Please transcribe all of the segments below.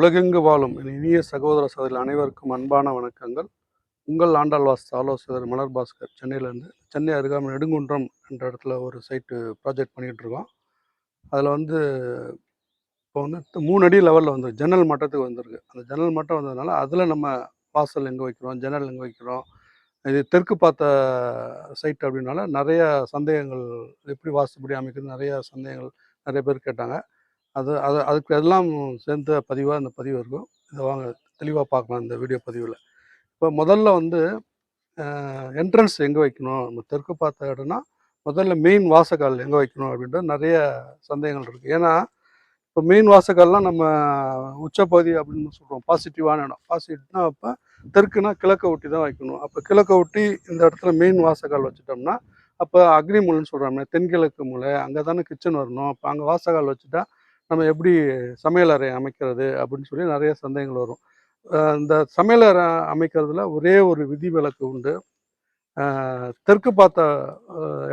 உலகெங்கு வாழும் என் இனிய சகோதர சகோதரி அனைவருக்கும் அன்பான வணக்கங்கள். உங்கள் ஆண்டாள்வாஸ் ஆலோசகர் மலர் பாஸ்கர் சென்னையிலேருந்து சென்னை அருகாமல் நெடுங்குன்றம் என்ற இடத்துல ஒரு சைட்டு ப்ராஜெக்ட் பண்ணிகிட்டு இருக்கோம். அதில் வந்து இப்போ வந்து மூணு அடி லெவலில் வந்து ஜன்னல் மட்டத்துக்கு வந்திருக்கு. அந்த ஜன்னல் மட்டம் வந்ததுனால அதில் நம்ம வாசல் எங்கே வைக்கிறோம் ஜன்னல் எங்கே வைக்கிறோம் இது தெற்கு பார்த்த சைட் அப்படின்னால நிறைய சந்தேகங்கள் எப்படி வாஸ்துப்படி அமைக்கிறது நிறைய சந்தேகங்கள் நிறைய பேர் கேட்டாங்க. அது அது அதுக்கு எல்லாம் சேர்ந்த பதிவாக இந்த பதிவு இருக்கும். இதை வாங்க தெளிவாக பார்க்கலாம் இந்த வீடியோ பதிவில். இப்போ முதல்ல வந்து என்ட்ரன்ஸ் எங்கே வைக்கணும்? நம்ம தெற்கு பார்த்த இடம்னா முதல்ல மெயின் வாசக்கால் எங்கே வைக்கணும் அப்படின்ற நிறைய சந்தேகங்கள் இருக்குது ஏன்னா இப்போ மெயின் வாசக்கால்லாம் நம்ம உச்சப்பகுதி அப்படின்னு சொல்கிறோம் பாசிட்டிவான இடம். பாசிட்டிவ்னா அப்போ தெற்குனா கிழக்க ஒட்டி தான் வைக்கணும். அப்போ கிழக்க ஒட்டி இந்த இடத்துல மெயின் வாசக்கால் வச்சுட்டோம்னா அப்போ அக்னி மூலைன்னு சொல்கிறாங்க தென்கிழக்கு மூலை. அங்கே தானே கிச்சன் வரணும். அப்போ அங்கே வாசக்கால் வச்சுட்டா நம்ம எப்படி சமையல் அறை அமைக்கிறது அப்படின்னு சொல்லி நிறைய சந்தேகங்கள் வரும். இந்த சமையல் அறை அமைக்கிறதுல ஒரே ஒரு விதி விலக்கு உண்டு தெற்கு பார்த்த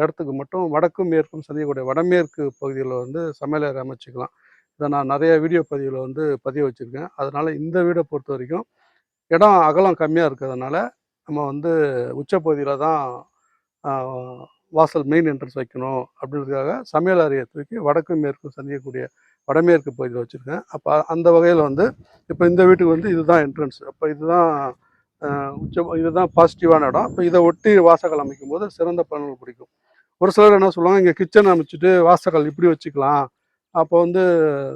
இடத்துக்கு மட்டும் வடக்கும் மேற்கும் சந்திக்கக்கூடிய வடமேற்கு பகுதியில் வந்து சமையல் அறை அமைச்சிக்கலாம். இதை நான் நிறைய வீடியோ பதிவில் வந்து பதிவு வச்சுருக்கேன். அதனால் இந்த வீடை பொறுத்த வரைக்கும் இடம் அகலம் கம்மியாக இருக்கிறதுனால நம்ம வந்து உச்சப்பகுதியில் தான் வாசல் மெயின் என்ட்ரன்ஸ் வைக்கணும். அப்படின்றதுக்காக சமையல் அறையை தூக்கி வடக்கும் மேற்கும் சந்திக்கக்கூடிய வடமேற்கு பகுதியில் வச்சுருக்கேன். அப்போ அந்த வகையில் வந்து இப்போ இந்த வீட்டுக்கு வந்து இதுதான் என்ட்ரன்ஸ் அப்போ இதுதான் உச்ச இதுதான் பாசிட்டிவான இடம். இப்போ இதை ஒட்டி வாசகல் அமைக்கும் போது சிறந்த பலன்கள் பிடிக்கும் ஒரு சிலர் என்ன சொல்லுவாங்க இங்கே கிச்சன் அமைச்சிட்டு வாசகல் இப்படி வச்சுக்கலாம். அப்போ வந்து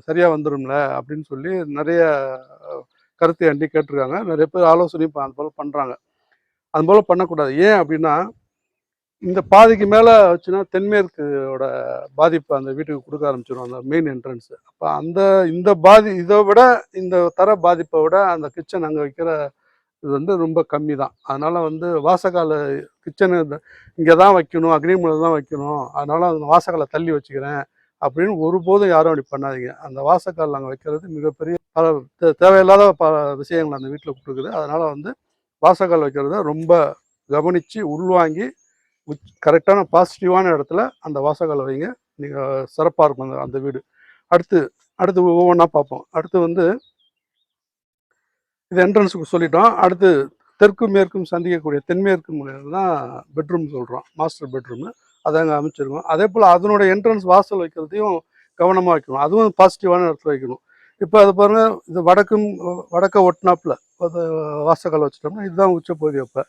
சரியாக வந்துடும்ல அப்படின்னு சொல்லி நிறைய கருத்தை அண்டி கேட்டிருக்காங்க. நிறைய பேர் ஆலோசனை இப்போ அது போல் பண்ணுறாங்க அது போல் பண்ணக்கூடாது. ஏன் அப்படின்னா இந்த பாதிக்கு மேலே வச்சுன்னா தென்மேற்கோட பாதிப்பு அந்த வீட்டுக்கு கொடுக்க ஆரம்பிச்சிடும் அந்த மெயின் என்ட்ரன்ஸ் அப்போ அந்த இந்த பாதி இதை விட இந்த தர பாதிப்பை விட அந்த கிச்சன் அங்கே வைக்கிற இது வந்து ரொம்ப கம்மி தான் அதனால் வந்து வாசக்கால கிச்சனு இங்கே தான் வைக்கணும் அக்னிமூலை தான் வைக்கணும். அதனால் அந்த வாசக்காலை தள்ளி வச்சுக்கிறேன் அப்படின்னு ஒருபோதும் யாரும் அப்படி பண்ணாதீங்க. அந்த வாசக்கால் நாங்கள் வைக்கிறது மிகப்பெரிய பல தேவையில்லாத பல விஷயங்கள் அந்த வீட்டில் கொடுக்குது. அதனால் வந்து வாசக்கால் வைக்கிறத ரொம்ப கவனித்து உள்வாங்கி கரெக்டான பாசிட்டிவான இடத்துல அந்த வாசகால வைங்க. நீங்கள் சிறப்பாக இருக்கும் அந்த அந்த வீடு. அடுத்து அடுத்து ஒவ்வொன்றா பார்ப்போம். அடுத்து வந்து இது என்ட்ரன்ஸுக்கு சொல்லிட்டோம். அடுத்து தெற்கு மேற்கும் சந்திக்கக்கூடிய தென்மேற்கு முறையில் தான் பெட்ரூம் சொல்கிறோம் மாஸ்டர் பெட்ரூம்னு அதை அங்கே அமைச்சிருக்கோம். அதே போல் அதனுடைய என்ட்ரன்ஸ் வாசல் வைக்கிறதையும் கவனமாக வைக்கணும். அதுவும் பாசிட்டிவான இடத்துல வைக்கணும். இப்போ அது பாருங்கள் இது வடக்கும் வடக்க ஒட்டினாப்புல வாசகால் வாசக்கால் வச்சிட்டோம்னா இதுதான் உச்சப்பகுதி அப்போ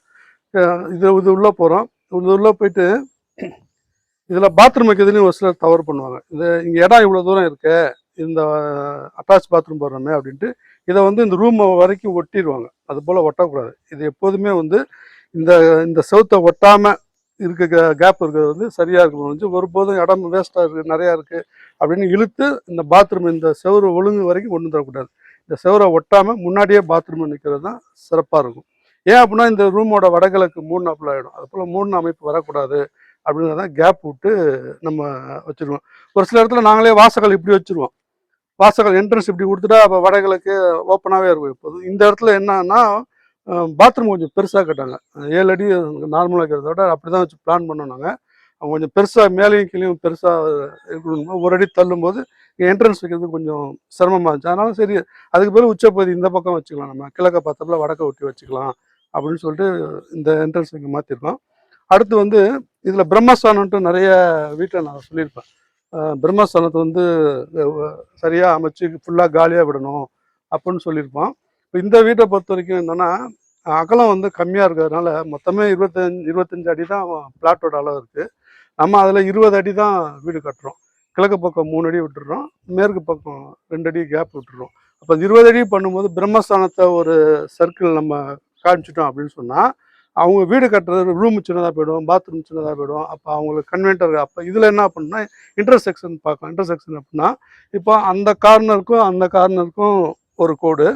இது இது உள்ளே போகிறோம் இது உள்ளே போயிட்டு இதில் பாத்ரூம் வைக்கிறதுலையும் ஒரு சிலர் தவறு பண்ணுவாங்க. இது இங்கே இடம் இவ்வளோ தூரம் இருக்கு இந்த அட்டாச் பாத்ரூம் போடுறோமே அப்படின்ட்டு இதை வந்து இந்த ரூம் வரைக்கும் ஒட்டிடுவாங்க அது போல் ஒட்டக்கூடாது. இது எப்போதுமே வந்து இந்த இந்த செவுத்தை ஒட்டாமல் இருக்க கேப் இருக்கிறது வந்து சரியாக இருக்கணும். வந்து ஒருபோதும் இடம் வேஸ்ட்டாக இருக்குது நிறையா இருக்குது அப்படின்னு இழுத்து இந்த பாத்ரூம் இந்த செவரு ஒழுங்கு வரைக்கும் கொண்டு தரக்கூடாது இந்த செவரை ஒட்டாமல் முன்னாடியே பாத்ரூம் நிற்கிறது தான் சிறப்பாக இருக்கும். ஏன் அப்படின்னா இந்த ரூமோட வடகிழக்கு மூணு நாப்பில் ஆகிடும் அது போல் மூணு அமைப்பு வரக்கூடாது அப்படிங்கிறத கேப் விட்டு நம்ம வச்சுருவோம். ஒரு சில இடத்துல நாங்களே வாசகல் இப்படி வச்சுருவோம். வாசகல் என்ட்ரன்ஸ் இப்படி கொடுத்துட்டா அப்போ வடகிழக்கு ஓப்பனாகவே இருக்கும். இப்போது இந்த இடத்துல என்னன்னா பாத்ரூம் கொஞ்சம் பெருசாக கட்டாங்க ஏழு அடி நார்மலாக இருக்கிறத விட அப்படி தான் வச்சு பிளான் பண்ணோம் நாங்கள் அவங்க கொஞ்சம் பெருசாக மேலேயும் கீழேயும் பெருசாக இருக்கணும் ஒரு அடி தள்ளும்போது என்ட்ரன்ஸ் வைக்கிறது கொஞ்சம் சிரமமாக இருந்துச்சு. அதனால சரி அதுக்கு பிறகு உச்சப்பகுதி இந்த பக்கம் வச்சுக்கலாம். நம்ம கிழக்க பார்த்தப்பல வடக்க ஒட்டி வச்சுக்கலாம். அப்படின்னு சொல்லிட்டு இந்த என்ட்ரன்ஸ் இங்கே மாற்றிருக்கோம் அடுத்து வந்து இதில் பிரம்மஸ்தானம்ட்டு நிறைய வீட்டில் நான் சொல்லியிருப்பேன். பிரம்மஸ்தானத்தை வந்து சரியாக அமைச்சு ஃபுல்லாக காலியாக விடணும் அப்படின்னு சொல்லியிருப்போம். இப்போ இந்த வீட்டை பொறுத்த வரைக்கும் என்னென்னா அகலம் வந்து கம்மியாக இருக்கிறதுனால மொத்தமே இருபத்தஞ்சு இருபத்தஞ்சு அடி தான் பிளாட்டோட அளவு இருக்குது நம்ம அதில் இருபது அடி தான் வீடு கட்டுறோம். கிழக்கு பக்கம் மூணு அடி விட்டுடுறோம் மேற்கு பக்கம் ரெண்டு அடி கேப் விட்டுடுறோம் அப்போ இருபது அடி பண்ணும்போது பிரம்மஸ்தானத்தை ஒரு சர்க்கிள் நம்ம காமிச்சிட்டோம் அப்படின்னு சொன்னால் அவங்க வீடு கட்டுறது ரூம் சின்னதாக போயிடும் பாத்ரூம் சின்னதாக போயிடும். அப்போ அவங்களுக்கு கன்வென்டர் அப்போ இதில் என்ன பண்ணா இன்டர்செக்ஷன் பார்க்கலாம். இன்டர்செக்ஷன் அப்படின்னா இப்போ அந்த கார்னருக்கும் அந்த கார்னருக்கும் ஒரு கோடு.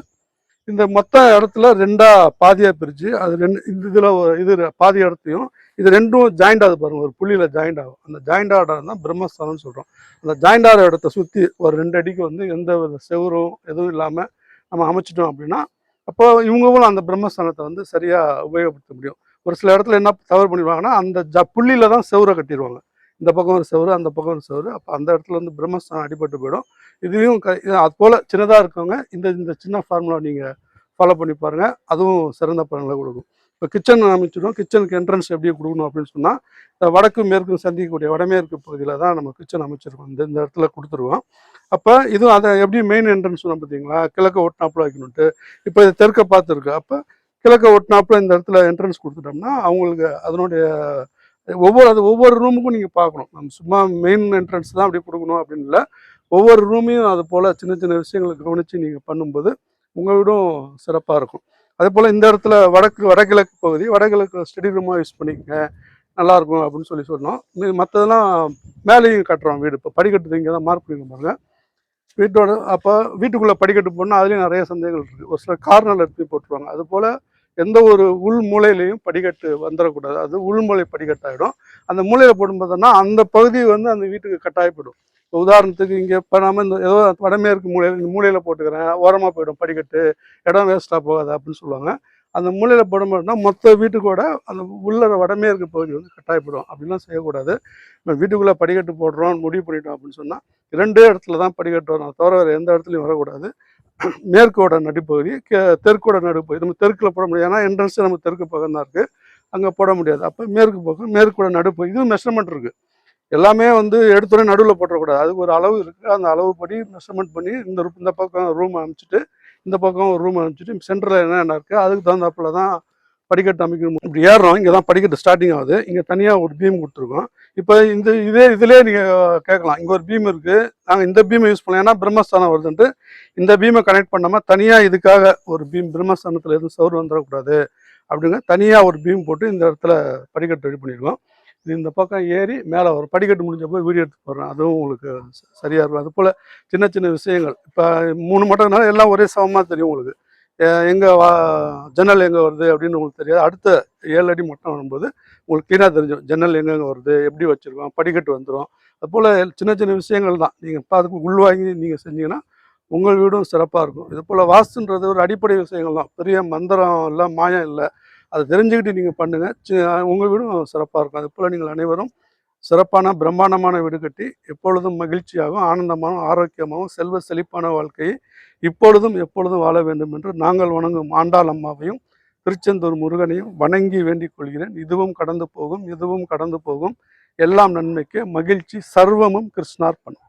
இந்த மொத்த இடத்துல ரெண்டாக பாதியாக பிரித்து அது ரெண்டு இந்த இதில் இது பாதி இடத்தையும் இது ரெண்டும் ஜாயிண்ட் ஆகுது பாருங்க. ஒரு புள்ளியில் ஜாயிண்ட் ஆகும். அந்த ஜாயிண்ட் ஆகிற இடம் தான் பிரம்மஸ்தானம்னு சொல்கிறோம் அந்த ஜாயிண்ட் ஆகிற இடத்த சுற்றி ஒரு ரெண்டு அடிக்கு வந்து எந்த வித செவரும் எதுவும் இல்லாமல் நம்ம அமைச்சிட்டோம் அப்படின்னா அப்போ இவங்களும் அந்த பிரம்மஸ்தானத்தை வந்து சரியாக உபயோகப்படுத்த முடியும். ஒரு சில இடத்துல என்ன தவறு பண்ணிடுவாங்கன்னா அந்த ஜ புள்ளியில் தான் செவரை கட்டிடுவாங்க. இந்த பக்கம் ஒரு செவரு அந்த பக்கம் ஒரு செவரு. அப்போ அந்த இடத்துல வந்து பிரம்மஸ்தானம் அடிபட்டு போயிடும். இதுவும் க இது அது போல் சின்னதாக இருக்கவங்க இந்த இந்த சின்ன ஃபார்முலா நீங்கள் ஃபாலோ பண்ணி பாருங்கள் அதுவும் சிறந்த பலன்களை கொடுக்கும். இப்போ கிச்சன் அமைச்சிடும் கிச்சனுக்கு என்ட்ரன்ஸ் எப்படி கொடுக்கணும் அப்படின்னு சொன்னால் இந்த வடக்கு மேற்கும் சந்திக்கக்கூடிய வடமேற்கு பகுதியில் தான் நம்ம கிச்சன் அமைச்சிருக்கோம். இந்த இந்த இடத்துல கொடுத்துருவோம். அப்போ இதுவும் அதை எப்படி மெயின் என்ட்ரன்ஸ் சொன்னோம் பார்த்தீங்களா? கிழக்க ஒட்டினாப்புல வைக்கணுன்ட்டு இப்போ இது தெற்க பார்த்துருக்கு. அப்போ கிழக்க ஒட்டினாப்புல இந்த இடத்துல என்ட்ரன்ஸ் கொடுத்துட்டோம்னா அவங்களுக்கு அதனுடைய ஒவ்வொரு அது ஒவ்வொரு ரூமுக்கும் நீங்கள் பார்க்கணும். நம்ம சும்மா மெயின் என்ட்ரன்ஸ் தான் அப்படி கொடுக்கணும் அப்படின்னு இல்லை. ஒவ்வொரு ரூமையும் அது போல் சின்ன சின்ன விஷயங்களை கவனித்து நீங்கள் பண்ணும்போது உங்கள் வீடும் சிறப்பாக இருக்கும். அதே போல் இந்த இடத்துல வடக்கு வடகிழக்கு பகுதி வடகிழக்கு ஸ்டடி ரூமாக யூஸ் பண்ணிக்கங்க. நல்லாயிருக்கும் அப்படின்னு சொல்லி சொன்னோம். மற்றதெல்லாம் மேலேயும் கட்டுறோம் வீடு. இப்போ படிக்கட்டு இங்கே தான் மார்க் பண்ணிக்க பாருங்க. வீட்டோட அப்போ வீட்டுக்குள்ளே படிக்கட்டு போனால் அதுலேயும் நிறைய சந்தேகங்கள் இருக்குது ஒரு சில கார்னரில் எடுத்து போட்டுருவாங்க. அதுபோல் எந்த ஒரு உள் மூலையிலையும் படிக்கட்டு வந்துடக்கூடாது அது உள்மூலை படிக்கட்டாயிடும். அந்த மூலையில் போடும்போதுன்னா அந்த பகுதி வந்து அந்த வீட்டுக்கு கட்டாயப்படும். இப்போ உதாரணத்துக்கு இங்கே இப்போ நம்ம இந்த ஏதோ வடமேற்கு மூலையில் இந்த மூலையில் போட்டுக்கிறேன் ஓரமாக போயிடும் படிக்கட்டு இடம் வேஸ்ட்டாக போகாது அப்படின்னு சொல்லுவாங்க. அந்த மூலையில் போடும்போதுனா மொத்த வீட்டுக்கூட அந்த உள்ள வடமேற்கு பகுதி வந்து கட்டாயப்படும். அப்படிலாம் செய்யக்கூடாது. நம்ம வீட்டுக்குள்ளே படிக்கட்டு போடுறோம் முடிவு பண்ணிட்டோம் அப்படின்னு சொன்னால் ரெண்டே இடத்துல தான் படிக்கட்டு வரும். தவிர வேறு எந்த இடத்துலையும் வரக்கூடாது. மேற்கோட நடுப்பகுதி கே தெற்கோட நடுப்பகுதி நம்ம தெற்கில் போட முடியாது. ஏன்னா என்ட்ரன்ஸ் நம்ம தெற்கு பக்கம் தான் இருக்குது அங்கே போட முடியாது. அப்போ மேற்கு பக்கம் மேற்கோட நடுப்பகுதி இதுவும் மெஷர்மெண்ட் இருக்குது எல்லாமே வந்து எடுத்துடனே நடுவில் போட்டக்கூடாது அதுக்கு ஒரு அளவு இருக்குது அந்த அளவு படி மெஷர்மெண்ட் பண்ணி இந்த இந்த பக்கம் ரூம் அமைச்சிட்டு இந்த பக்கம் ஒரு ரூம் அமைச்சிட்டு சென்டரில் என்னென்ன இருக்குது அதுக்கு தகுந்தாப்புல தான் படிக்கட்டு அமைக்கணும். இப்படி ஏறுறோம். இங்கே தான் படிக்கட்டு ஸ்டார்டிங் ஆகுது. இங்கே தனியாக ஒரு பீம் கொடுத்துருக்கோம். இப்போ இந்த இதே இதிலே நீங்கள் கேட்கலாம். இங்கே ஒரு பீம் இருக்குது நாங்கள் இந்த பீமை யூஸ் பண்ணலாம் ஏன்னா பிரம்மஸ்தானம் வருதுன்ட்டு. இந்த பீமை கனெக்ட் பண்ணாமல் தனியாக இதுக்காக ஒரு பீம் பிரம்மஸ்தானத்தில் எதுவும் சவுர் வந்துடக்கூடாது அப்படிங்க தனியாக ஒரு பீம் போட்டு இந்த இடத்துல படிக்கட்டு ரெடி பண்ணிடுவோம் இது இந்த பக்கம் ஏறி மேலே வரும் படிக்கட்டு முடிஞ்ச போய் வீடியோ எடுத்து போடுறேன் அதுவும் உங்களுக்கு சரியாக இருக்கும். அது போல் சின்ன சின்ன விஷயங்கள். இப்போ மூணு மட்டம்னால எல்லாம் ஒரே சமமாக தெரியும் உங்களுக்கு. எங்கே வா ஜன்னல் எங்கே வருது அப்படின்னு உங்களுக்கு தெரியாது. அடுத்த ஏழு அடி மட்டம் வரும்போது உங்களுக்கு க்ளீனாக தெரிஞ்சிடும். ஜன்னல் எங்கெங்கே வருது எப்படி வச்சுருக்கோம் படிக்கட்டு வந்துடும் அதுபோல் சின்ன சின்ன விஷயங்கள் தான். நீங்கள் இப்போ அதுக்கு உள்வாங்கி நீங்கள் செஞ்சீங்கன்னா உங்கள் வீடும் சிறப்பாக இருக்கும். இது போல் வாஸ்துன்றது ஒரு அடிப்படை விஷயங்கள் தான். பெரிய மந்திரம் இல்லை மாயம் இல்லை. அதை தெரிஞ்சுக்கிட்டு நீங்கள் பண்ணுங்கள் உங்கள் வீடும் சிறப்பாக இருக்கும். அது போல் நீங்கள் அனைவரும் சிறப்பான பிரம்மாண்டமான வீடு கட்டி எப்பொழுதும் மகிழ்ச்சியாகவும் ஆனந்தமாகவும் ஆரோக்கியமாகவும் செல்வ செழிப்பான வாழ்க்கையை இப்பொழுதும் எப்பொழுதும் வாழ வேண்டும் என்று நாங்கள் வணங்கும் ஆண்டாள் அம்மாவையும் திருச்செந்தூர் முருகனையும் வணங்கி வேண்டிக் கொள்கிறேன். இதுவும் கடந்து போகும் இதுவும் கடந்து போகும். எல்லாம் நன்மைக்கு மகிழ்ச்சி. சர்வமும் கிருஷ்ணார்ப்பணம்.